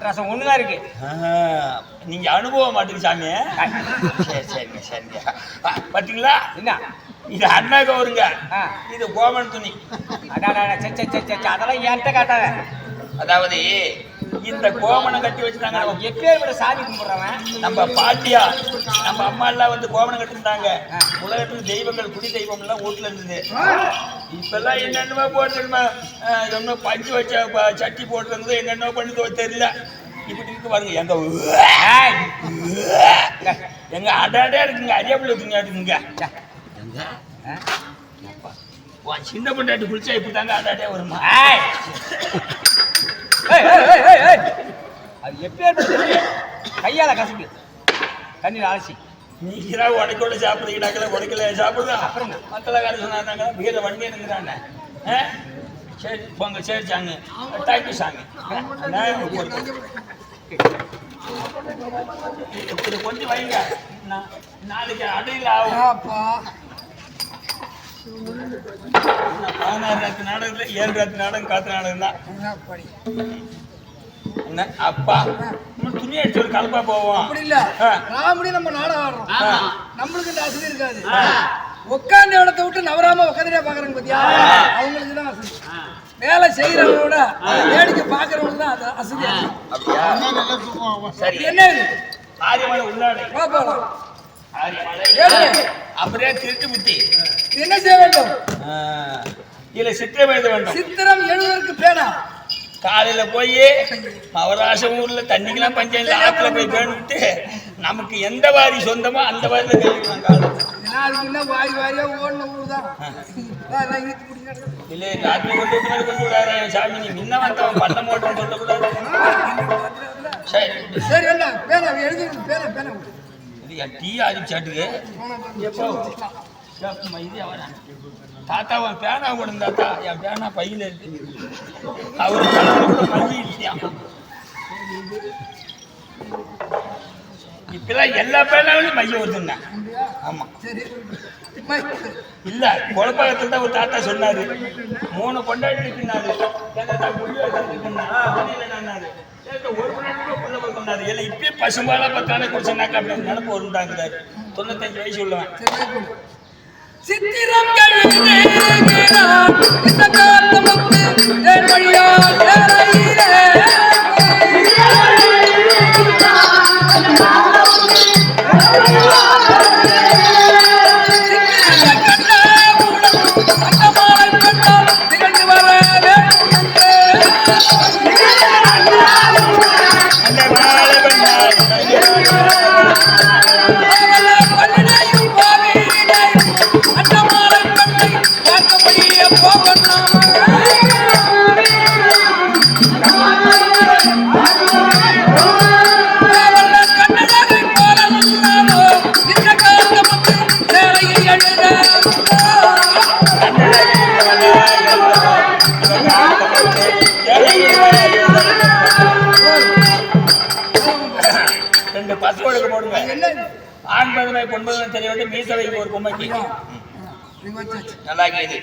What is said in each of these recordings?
மன்றாசம் ஒண்ணுதான் இருக்கு. நீங்க அனுபவம் மாட்டுங்க சாமி சரி சரிங்க சரிங்க. ஆ, பாத்தீங்களா? என்ன? இது அண்ணா கவுருங்க. இது கோமன் துணி. சே, அதெல்லாம் என்கிட்ட காட்டாத. அதாவது இந்த கோமணம் கட்டி வச்சுட்டாங்க நம்ம எப்பேர் விட சாமி கும்பிடுறவன். நம்ம பாட்டியா நம்ம அம்மா எல்லாம் வந்து கோமணம் கட்டிருந்தாங்க. உலகத்துல தெய்வங்கள் குடி தெய்வம் எல்லாம் வீட்டுல இருந்தது. இப்பெல்லாம் என்னென்னமோ போட்டுருமா என்ன பஞ்சு வச்ச சட்டி போட்டுருந்தது என்னென்னமோ பண்ணுதோ தெரியல. இப்படி இருக்கு பாருங்க எங்க எங்க அடாடா இருக்குங்க அரியாப்புல இருக்குங்க இருக்குங்க சின்ன பொண்டாட்டி குளிச்சா இப்படி தாங்க அடாடே வருமா? அது துணி. கையால கசக்கு தண்ணியில் அலசி. நீங்களா உடைக்கோட சாப்பிடுறீங்கனாக்கல உடைக்கல சாப்பிடுறோம் அப்புறம் மத்தளக்காரர் சொன்னாங்க வீர வண்டி இருக்கிறாங்க சரி போங்க சரி சாங்க. தேங்க்யூ சாமி நான் போடுறேன். இப்படி கொஞ்சம் வைங்க. நான் நாளைக்கு அடையில் ஆகும். பதினாறு ராத்து நாடகத்தில் ஏழு ராத்து நாடகம் காத்து நாடகம் தான். என்ன? அப்பா. துணி அடிச்சு ஒரு கலப்பா போவோம். அப்படி இல்ல. ராமடி நம்ம நாடகம் ஆடுறோம். நம்மளுக்கு இந்த வசதி இருக்காது. உட்கார்ந்த இடத்த விட்டு நவராம உட்காந்துட்டே பாக்குறாங்க பாத்தியா? அவங்களுக்கு தான் வசதி வேலை செய்யறவங்க விட வேடிக்கை பாக்குறவங்களுக்கு தான் அது இது என்ன உள்ளாடை. அப்படியே திருட்டு புத்தி என்ன செய்ய வேண்டும்? இதுல சித்திரம் எழுத வேண்டும். சித்திரம் எழுதுவதற்கு பேனா? காலையில போய் மவராச ஊர்ல தண்ணிக்கெல்லாம் பஞ்சாயத்துல ஆத்துல போய் வேணுட்டு நமக்கு எந்த வாரி சொந்தமோ அந்த வாரில கழிக்கலாம் காலம் ஏன்னா அதுக்கு என்ன வாரி வாரியா இழுத்து பிடிக்கிறது. இல்ல ராத்திரி கொண்டு விடாரு சாமி நீ முன்ன வந்தவன் பண்ண மாட்டோம்னு சொல்லக்கூடாது சரி. சரி எழுதுறது பேனா பேனா கொடு. இது டீ எப்போ இது தாத்தா அவன் பேனா கூட தாத்தா. என் பேனா பையில இருக்கு. அவரு தலையில கூட இப்பெல்லாம் எல்லா பேனாவிலும் மைய வருதுண்ணா ஆமா. சரி தான் ஒரு தாத்தா சொன்னாரு. மூணு கொண்டாடி இருக்குனாரு ஒரு கொண்டாடி கொண்டாரு இல்லை இப்பயும் பசும்பாலா பத்தானே குடிச்சுனாக்கா அப்படின்னு நினப்பு வருண்டாங்கிறாரு தொண்ணூத்தஞ்சு வயசு உள்ளவன். சித்திரம் இந்த காத்தமுத்து வழியால் ஏறையிலே. ரெண்டு பசு போடுங்க ஆண் பதுமை பொன் பதுமை தெரிய ஒரு பொம்மைக்கு நல்லா கேது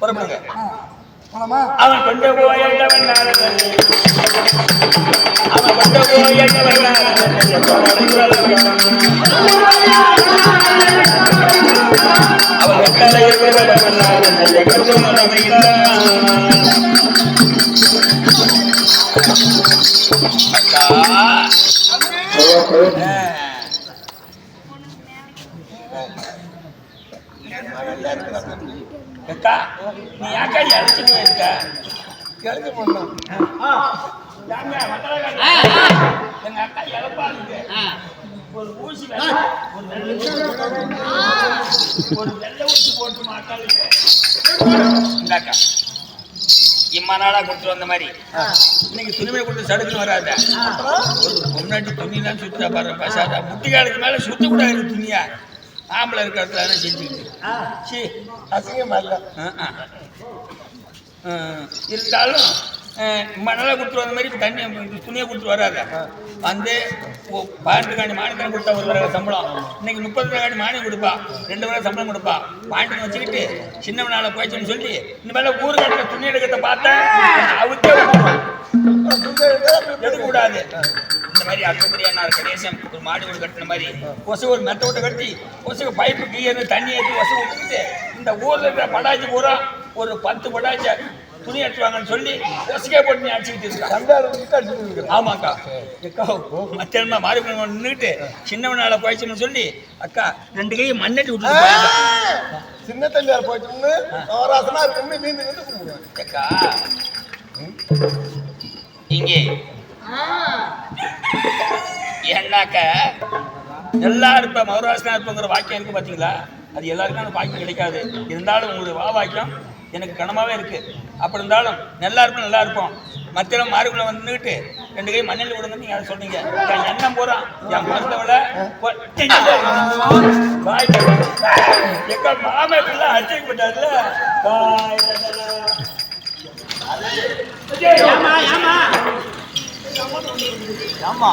புறப்படுங்க அவன் கொண்டு போயவன் நீ யாக்கா இழைச்சி போயிருக்க எழுதி போடலாம். எங்க அக்கா இழப்பா இருக்கு ஒரு ஊசி ஒரு வெள்ளை ஊசி போட்டு- ஒரு வெள்ளை ஊசி போட்டு மாட்டாளுக்கு இந்தாக்கா. இம்மா நாளா கொடுத்துட்டு வந்த மாதிரி. இன்னைக்கு துணிமை கொடுத்து சடுக்குன்னு வராத. ஒரு முன்னாடி துணி தான் சுத்தா பாரு பசாதா. முட்டிக்காலுக்கு மேல சுத்த கூடாது துணியா? ஆம்பளை இருக்க இடத்துல எல்லாம் செஞ்சுக்கிட்டு. சி அசிங்கமா இல்ல ஆ, ஆ. ஆ, இருந்தாலும் மணலை கொடுத்துரு வந்த மாதிரி தண்ணி துணியை கொடுத்துட்டு வராத வந்து பன்னெண்டு காணி மானியம் கொடுத்தா ஒரு தடவை சம்பளம். இன்னைக்கு முப்பது காணி மானியம் கொடுப்பா. ரெண்டு வேலை சம்பளம் கொடுப்பா. பாயிண்ட் வச்சுக்கிட்டு சின்னவனால போயிடுச்சுன்னு சொல்லி இந்த மேல ஊர் துணி எடுக்கிறத பார்த்தேன் அவுத்தே எடுக்கக்கூடாது. இந்த மாதிரி அக்கம்படியானார் கணேசன் ஒரு மாடு வீடு கட்டின மாதிரி கொசு ஒரு மெத்த விட்டு கட்டி கொசுக்கு பைப்பு கீழே தண்ணி ஏற்றி கொசு விட்டுக்கிட்டு இந்த ஊர்ல இருக்கிற படாச்சி பூரா ஒரு பத்து படாச்ச துணி எடுத்துவாங்கன்னு சொல்லி கொசுக்கே போட்டு நீ அடிச்சுக்கிட்டு இருக்கா. ஆமாக்கா. அக்கா மத்தியானமா மாறி நின்றுட்டு சின்னவனால போயிடுச்சுன்னு சொல்லி அக்கா ரெண்டு கையும் மண்ணட்டி விட்டு. சின்ன தம்பியார் போயிட்டு நவராசனா இருக்கு நீந்து வந்து கும்பிடுவேன் அக்கா. இங்கே. ஏன்னாக்க எல்லாரும் இப்ப மௌராசனா இருப்பங்கிற வாக்கியம் இருக்கு பாத்தீங்களா? அது எல்லாருக்கும் அந்த வாக்கியம் கிடைக்காது. இருந்தாலும் உங்களுக்கு வா வாக்கியம் எனக்கு கனமாவே இருக்கு. அப்படி இருந்தாலும் நல்லா இருப்போம் நல்லா இருப்போம் மத்தியில மாறுக்குள்ள வந்துட்டு ரெண்டு கை மண்ணில் விடுங்க நீங்க அதை சொன்னீங்க என் எண்ணம் போறான் என் மருந்தவள எங்க மாமக்கெல்லாம் அச்சைக்கு போட்டாருல பாய் ஏமா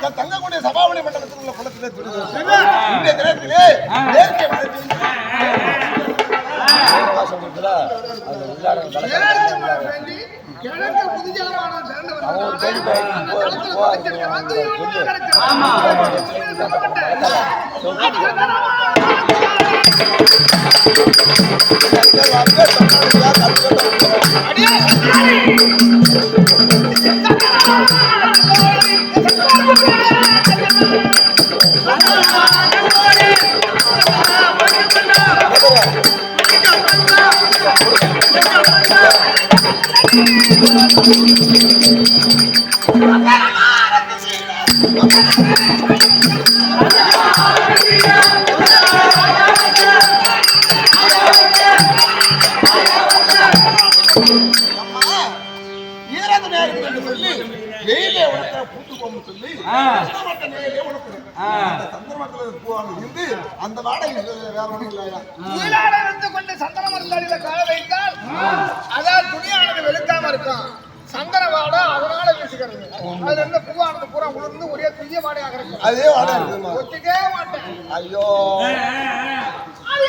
த- தங்கக்கூடிய சபாபதி மண்டபத்தில் உள்ள குளத்திலே துணிந்து இந்த தினத்திலே இயற்கை வளர்ச்சி. சொல்லி வெயிலே உனக்கு போகும் சொல்லி சந்திரமட்டத்தில் பூவானது இருந்து அந்த வாடகை வேற ஒன்றும் இல்லையா? கீழாட இருந்து கொண்டு சந்தன மரத்தடியில கால வைத்தால் அதான் துணியானது வெளுக்காம இருக்கும். சந்தன வாடம் அதனால வீசுகிறது. அதுல இருந்து பூவானது பூரா உளுந்து ஒரே துய்ய வாடையாக இருக்கும். அதே மாட்டேன். ஐயோ. அது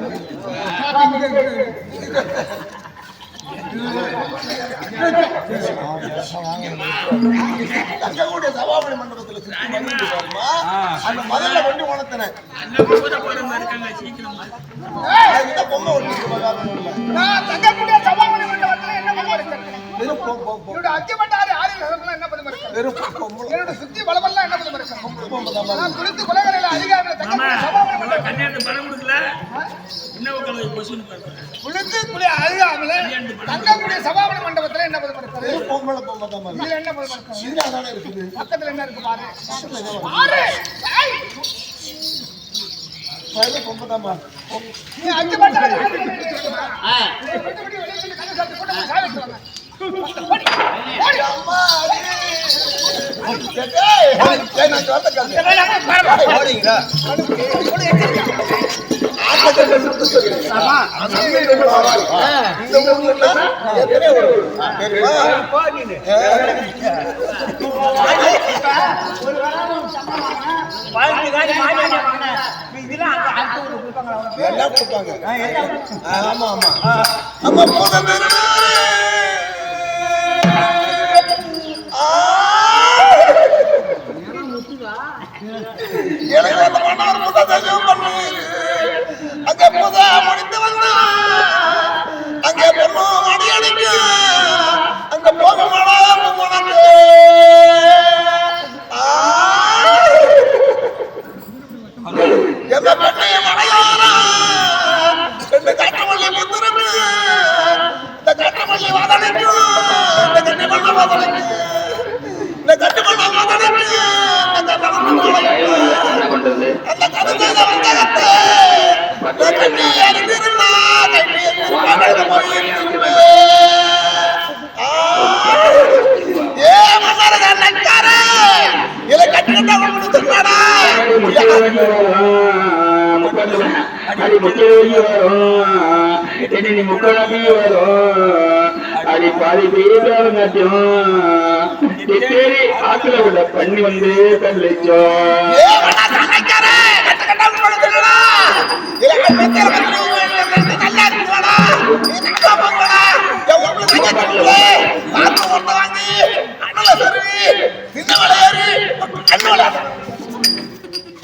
தங்கக்கூடிய சபாபதி மண்டபத்தில் அந்த முதல்ல வண்டி உணர்த்தினேன் பொம்மை தங்கக்கூடிய என்ன பண்ணுவேன் இருக்கு வெறும் என்னோட சுத்தி பலபல்ல சபாபன மண்டபத்துல என்ன வெறும் பொம்பளை பொம்பளை தான் இதுல என்ன இருக்கு இதுல அதானே இருக்குது. பக்கத்துல என்ன இருக்கு பாரு? பாரு. பொம்பளை தான் நீ கண்ணை சாத்தி போட்டு ஆமா ஆமா. போ நீனு எல்லாம் கொடுப்பாங்க ஆமா ஆமா அங்க புத முடித்து அடி வரும் எண்ணி முக்கணமே வரும் அடி பாதி பேரும் தேடி ஆத்துல உள்ள பண்ணி வந்து தள்ளிச்சோம்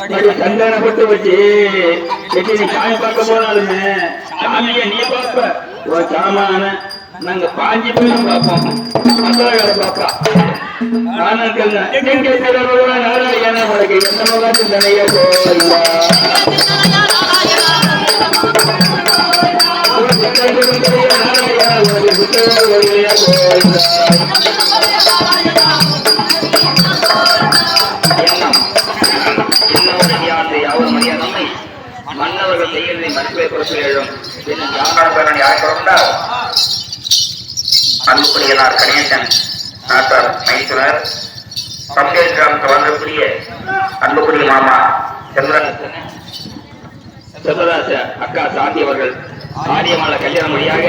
அடி சந்தானப்பட்டு வச்சு எட்டி நீ சாமி பார்க்க போனாலுமே சாமிய நீ பார்ப்ப. ஒரு சாமான நாங்க பாஞ்சு பேரும் பார்ப்போம். பாப்பா ஆனாக்கள் நாராயண உனக்கு எந்த மறுப்பை பொறுத்து எழும் யாழ்ப்பாணம் யாரை அன்புக்குரியனார் கணேசன் நாட்டார் மைத்துனர் பம்பேல் கிராமத்தில் வந்தக்கூடிய அன்புக்குரிய மாமா செல்வன் செல்வராஜ அக்கா சாந்தி அவர்கள் ஆரியமால கல்யாணம் வழியாக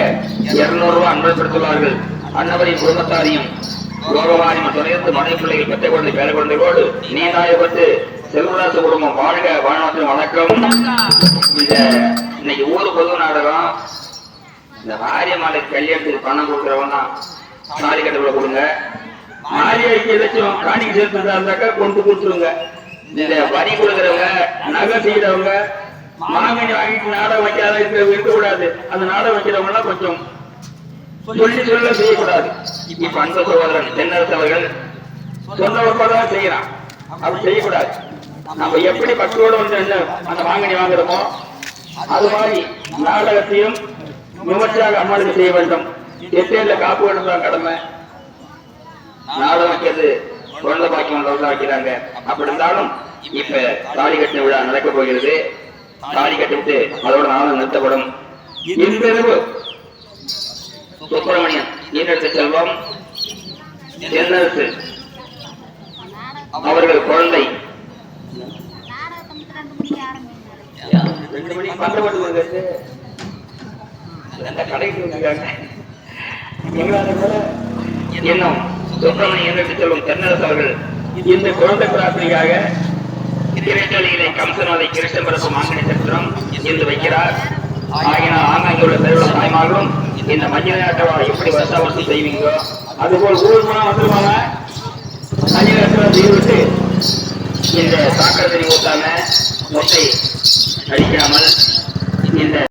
இருநூறு ரூபாய் அன்பு அன்படுத்துள்ளார்கள் அன்னவரின் குடும்பத்தாரையும் லோகவாரியம் துணையத்து மனை பிள்ளைகள் பெற்ற குழந்தை பேர குழந்தைகளோடு நீண்டாயப்பட்டு செல்வராச குடும்பம் வாழ்க வாழ்நாட்டின் வணக்கம். இந்த இன்னைக்கு ஊர் பொது நாடகம். இந்த ஆரியமாலை கல்யாணத்துக்கு பணம் கொடுக்குறவங்க தான். தாலி கட்டுக்குள்ள கொடுங்க. மாரியாய்க்கு ஏதாச்சும் காணிக்கு சேர்த்துதா இருந்தாக்கா கொண்டு கொடுத்துருங்க. இந்த வரி கொடுக்குறவங்க நகை செய்யறவங்க மாங்கனி வாங்கிட்டு நாடகம் வைக்காத இருக்க இருக்கக்கூடாது. அந்த நாடகம் வைக்கிறவங்க எல்லாம் கொஞ்சம் சொல்லி சொல்ல செய்யக்கூடாது. இப்ப அன்பு சகோதரன் தென்னரசு அவர்கள் சொந்த ஒப்பதான் செய்யறான். அப்படி செய்யக்கூடாது. நம்ம எப்படி பக்தியோட வந்து என்ன அந்த மாங்கனி வாங்குறோமோ அது மாதிரி நாடகத்தையும் விமர்சையாக அம்மாளுக்கு செய்ய வேண்டும். எத்தேல காப்பு வேணும் கடமை. நாடகம் வைக்கிறது குழந்தை பாக்கியம் உள்ளவர்களா வைக்கிறாங்க அப்படி இருந்தாலும் இப்ப தாலி கட்டின விழா நடக்க போகிறது. தாலி கட்டிவிட்டு அதோட நாடகம் நிறுத்தப்படும். இன்றிரவு சுப்பிரமணியம் ஈனெடுத்த செல்வம் தென்னரசு அவர்கள் குழந்தை ரெண்டு மணிக்கு பந்தப்பட்டு வருகிறது கடைக்கு வந்திருக்காங்க. எங்களால் கூட இன்னும் சுப்பிரமணியன் என்று சொல்லும் தென்னரசு அவர்கள் இந்த குழந்தை பிரார்த்தனைக்காக திரைச்சலியிலே கம்சநாதை கிருஷ்ணபரசு மாங்கனி சத்திரம் என்று வைக்கிறார். ஆகினால் ஆங்காங்கே உள்ள பெருவிழா தாய்மார்களும் இந்த மஞ்சள் ஆட்டவா எப்படி வருஷா வருஷம் செய்வீங்களோ அதுபோல் ஊர் மூலம் வந்துருவாங்க மஞ்சள் ஆட்டவா செய்துவிட்டு இந்த சாக்கடை ஊத்தாம மொட்டை அடிக்காமல் இந்த